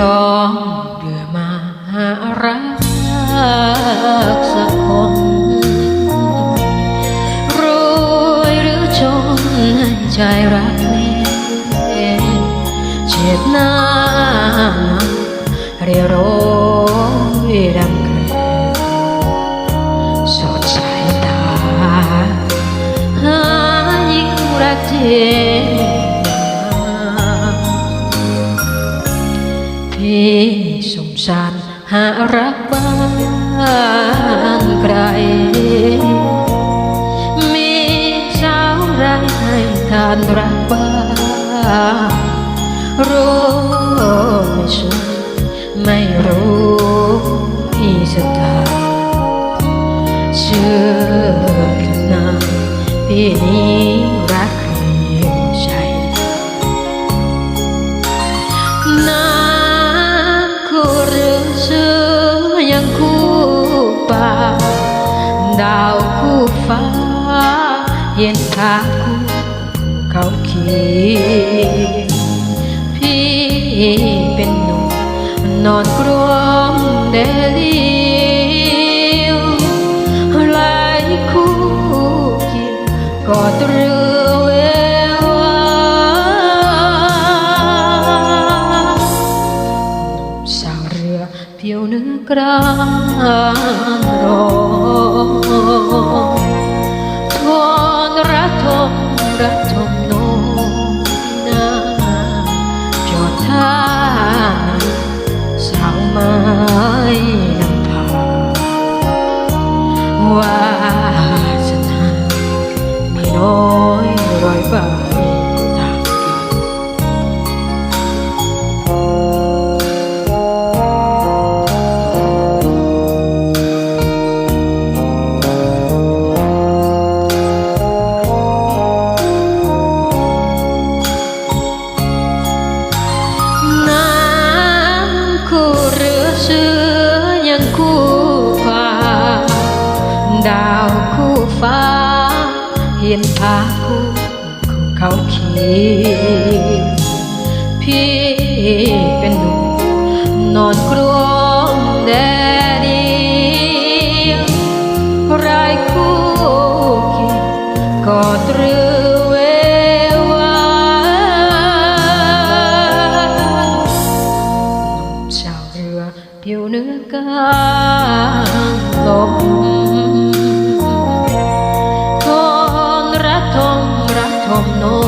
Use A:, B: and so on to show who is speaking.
A: น้องเดือมาหารักสักคนรวยหรือจนให้ใจรักแน่เจ็บหน้าเรียโรยดำเกรสดสายตาหายิ่งรักเทพี่ สงสารหารักบ้านใคร มีสาวไรให้ทานรักบ้างรู้ไม่สวยไม่รู้อีสตล์เชื่อนะพี่นี้ ดาวคู่ฟ้า เย็นขาคู่เขาเขียพี่เป็นหนุ่มนอนกรวมเดลียวไหลคู่กี่ยวกอดเรือเววาสาวเรือเพียวเนื้อกลางรอา เห็นผาคู่คู่เขาเขียพี่เป็นหนุ่มนอนกรวมแดดเดียวรายคู่คียงกอดเรือเววาชาวเรือผิวเนื้อกลางลม of no